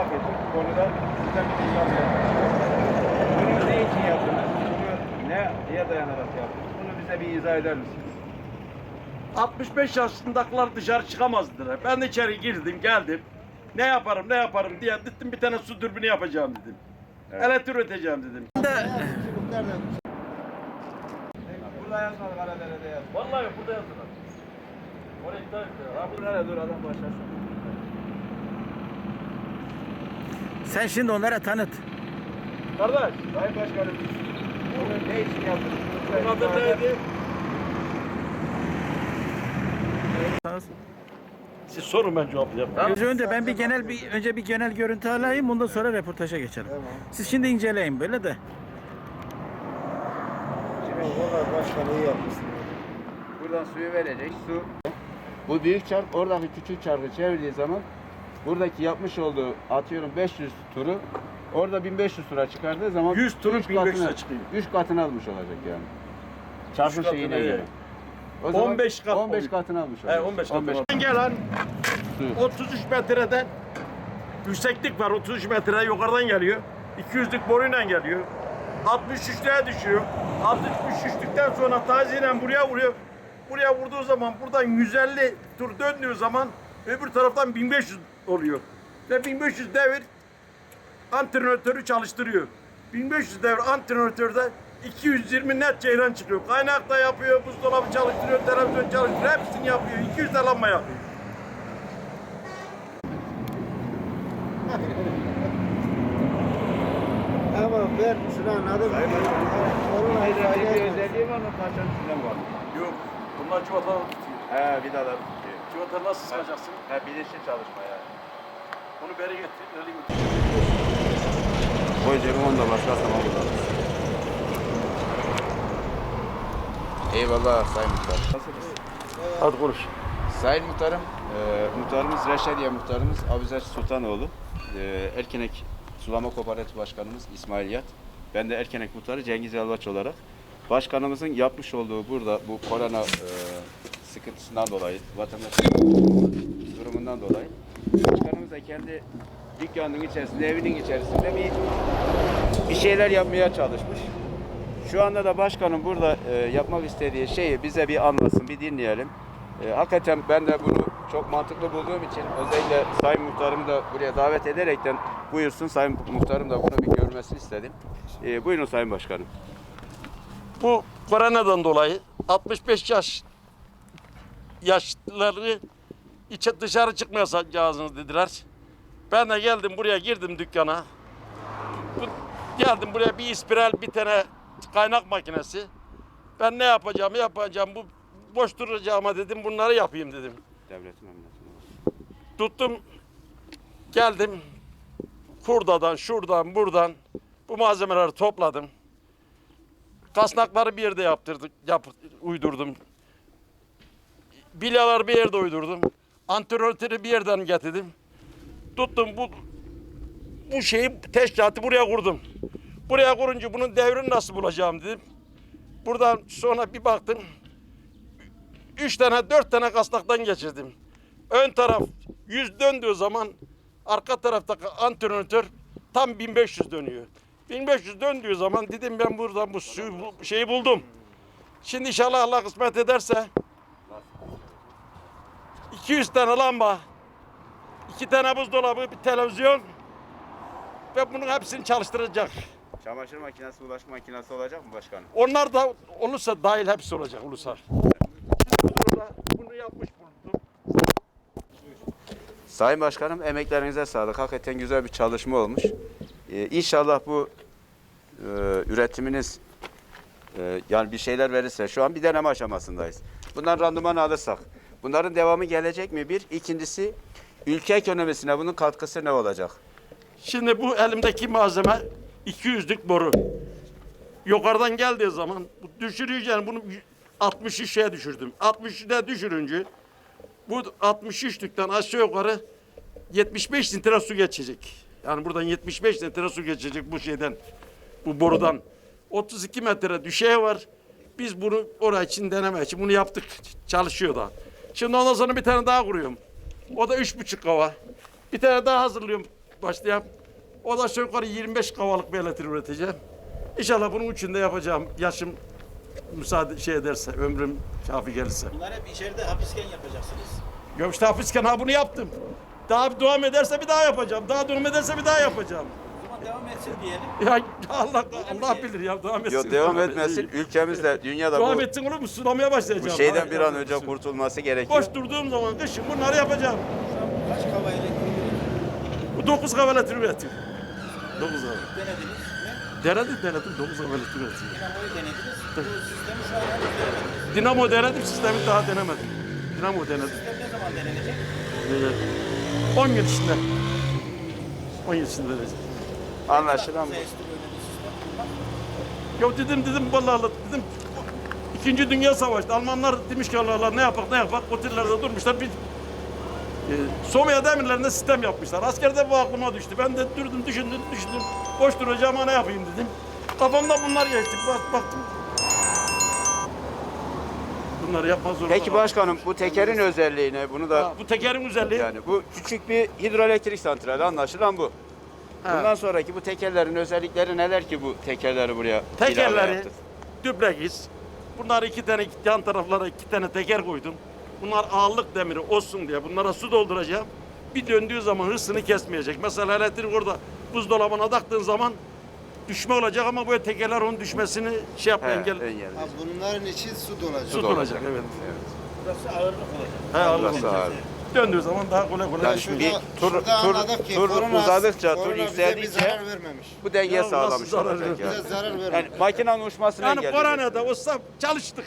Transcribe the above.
merak ettik. Bu konuda sizden bir bilgi alayım. Bunu ne için yaptınız? Bunu ne, neye dayanarak yaptınız? Bunu bize bir izah eder misiniz? 65 yaşındakiler dışarı çıkamazdılar. Ben de içeri girdim, geldim. Ne yaparım, ne yaparım diye dedim bir tane su dürbünü yapacağım dedim. Evet. Elektrik üreteceğim dedim. Burada yazmadı Karadere'de yazmadı. Vallahi burada yazdılar. Oraya iptal ettiler. Ha, Dur hele dur adam başlasın. Sen şimdi onlara tanıt. Kardeş, Sayın Başkanım, bunu ne için yaptınız? Bunun adı neydi? Siz sorun ben cevaplayacağım. Önce önce ben bir genel bir önce bir genel görüntü alayım ondan sonra reportaja geçelim. Siz şimdi inceleyin böyle de. Valla başkanı iyi yapmışsın. Buradan suyu verecek. Su. Bu büyük çark oradaki küçük çarkı çevirdiği zaman buradaki yapmış olduğu atıyorum 500 turu orada 1500 tura çıkardığı zaman 100 turu üç 1500'e katına- çıkıyor. üç katını almış olacak yani. Katını, şeyine evet. göre. O zaman 15 kat 15 oluyor. katını almış He, olacak. 15 katı. Gelen Su. 33 metreden yükseklik var 33 metre yukarıdan geliyor. 200'lük boruyla geliyor. 63'lüğe düşüyor. 63'lükten sonra taziyle buraya vuruyor. Buraya vurduğu zaman buradan 150 tur döndüğü zaman öbür taraftan 1500 oluyor. Ve 1500 devir antrenörü çalıştırıyor. 1500 devir antrenörde 220 net ceylan çıkıyor. Kaynak da yapıyor, buzdolabı çalıştırıyor, televizyon çalıştırıyor. Hepsini yapıyor. 200 de lamba yapıyor. Ama ben şunu anladım. Onun Ayrıca bir özelliği var mı? Parçanın içinden var. Yok. Bunlar civataları tutuyor. He vidalar tutuyor. Civataları nasıl sıkacaksın? He bilinçli çalışma yani. Onu beri getir. ileri götür. Koy cebim onu da başka zaman kullanırız. Eyvallah Sayın Muhtar. Nasılsınız? Hadi konuş. Sayın Muhtarım, e, muhtarımız Reşadiye Muhtarımız Abuzer Sultanoğlu. E, Erkenek Sulama Kooperatif Başkanımız İsmail Yat. Ben de Erkenek Muhtarı Cengiz Yalvaç olarak başkanımızın yapmış olduğu burada bu korona e, sıkıntısından dolayı, vatandaşın durumundan dolayı başkanımız da kendi dükkanının içerisinde, evinin içerisinde bir bir şeyler yapmaya çalışmış. Şu anda da başkanım burada e, yapmak istediği şeyi bize bir anlasın, bir dinleyelim. E, hakikaten ben de bunu çok mantıklı bulduğum için özellikle Sayın Muhtarımı da buraya davet ederekten buyursun Sayın Muhtarım da bunu bir görmesini istedim. E, buyurun Sayın Başkanım. Bu koronadan dolayı 65 yaş yaşlıları içe dışarı çıkmayacağınız dediler. Ben de geldim buraya girdim dükkana. Bu, geldim buraya bir ispiral bir tane kaynak makinesi. Ben ne yapacağımı yapacağım. Bu boş duracağıma dedim bunları yapayım dedim. Devletin emniyetine. Tuttum geldim kurdadan şuradan buradan bu malzemeleri topladım. Kasnakları bir yerde yaptırdık, yap, uydurdum. Bilyaları bir yerde uydurdum. Antrenörleri bir yerden getirdim. Tuttum bu bu şeyi teşkilatı buraya kurdum. Buraya kurunca bunun devrini nasıl bulacağım dedim. Buradan sonra bir baktım. Üç tane, dört tane kasnaktan geçirdim. Ön taraf 100 döndüğü zaman arka taraftaki antrenör tam 1500 dönüyor. 1500 döndüğü zaman dedim ben buradan bu suyu bu şeyi buldum. Şimdi inşallah Allah kısmet ederse 200 tane lamba, iki tane buzdolabı, bir televizyon ve bunun hepsini çalıştıracak. Çamaşır makinesi, bulaşık makinesi olacak mı başkanım? Onlar da olursa dahil hepsi olacak ulusal. Bunu yapmış bulundum. Sayın Başkanım emeklerinize sağlık. Hakikaten güzel bir çalışma olmuş. Ee, inşallah bu e, üretiminiz e, yani bir şeyler verirse şu an bir deneme aşamasındayız. Bundan randıman alırsak bunların devamı gelecek mi? Bir. İkincisi ülke ekonomisine bunun katkısı ne olacak? Şimdi bu elimdeki malzeme 200'lük boru. Yukarıdan geldiği zaman düşüreceğim bunu 60'ı şeye düşürdüm. 60'ı da düşürünce bu 63'lükten aşağı yukarı 75 litre su geçecek. Yani buradan 75 litre su geçecek bu şeyden, bu borudan. 32 metre düşey var. Biz bunu oraya için deneme için bunu yaptık. Çalışıyor da. Şimdi ondan sonra bir tane daha kuruyorum. O da üç buçuk kava. Bir tane daha hazırlıyorum. başlayayım. O da aşağı yukarı 25 kavalık bir elektrik üreteceğim. İnşallah bunun için de yapacağım. Yaşım müsaade şey ederse, ömrüm kafi gelirse. Bunlar hep içeride hapisken yapacaksınız. Gömüşte hapisten ha bunu yaptım. Daha bir devam ederse bir daha yapacağım. Daha devam ederse bir daha yapacağım. Devam etsin diyelim. Ya Allah Allah bilir ya devam etsin. Yok devam etmesin. Ülkemizde, dünyada Devam bu, etsin oğlum sulamaya başlayacağım. bu şeyden bir an önce kurtulması gerekiyor. Boş durduğum zaman kışın bunları yapacağım. Kaç kava elektrik Bu 9 kavalet üretiyor. 9 kavalet. denediniz mi? Denedim denedim 9 kavalet üretiyor. Dinamoyu denediniz. Bu sistemi şu an henüz denemediniz. Dinamo denedim sistemi daha denemedim. Dinamo denedim. Sistem ne zaman denenecek? Ee, 10 yıl içinde. 10 yıl içinde deneyeceğim. Anlaşılan bu. Ya dedim dedim vallahi dedim İkinci Dünya Savaşı'nda Almanlar demiş ki Allah Allah ne yapak ne yapak otellerde durmuşlar bir e, Somya demirlerinde sistem yapmışlar. Askerde bu aklıma düştü. Ben de durdum düşündüm düşündüm. Boş duracağıma ne yapayım dedim. Kafamda bunlar geçti. Bak, baktım. Bunları yapmak zorunda Peki kaldım. başkanım bu tekerin özelliği ne? Bunu da Ha, bu tekerin özelliği. yani bu küçük bir hidroelektrik santrali anlaşılan bu. Ha. Bundan sonraki bu tekerlerin özellikleri neler ki bu tekerleri buraya ilave Tekerleri düplex. Bunlar iki tane yan taraflara iki tane teker koydum. Bunlar ağırlık demiri olsun diye bunlara su dolduracağım. Bir döndüğü zaman hırsını kesmeyecek. Mesela elektrik orada buzdolabına taktığın zaman düşme olacak ama böyle tekerler onun düşmesini şey yapma He, engel. engelleyecek. Ha, bunların için su dolacak. Su dolacak evet. Burası ağırlık olacak. He, ağırlık Burası olacak. ağır. Döndüğü zaman daha kolay kolay. Yani düşmüyor. bir tur, şurada tur, anladık ki tur korona- uzadıkça, tur korona yükseldikçe zarar vermemiş. bu denge Ya nasıl sağlamış zarar olacak vermez? yani. Bize zarar vermemiş. Yani makinenin uçmasını Yani engelleyecek. koronada olsa çalıştık.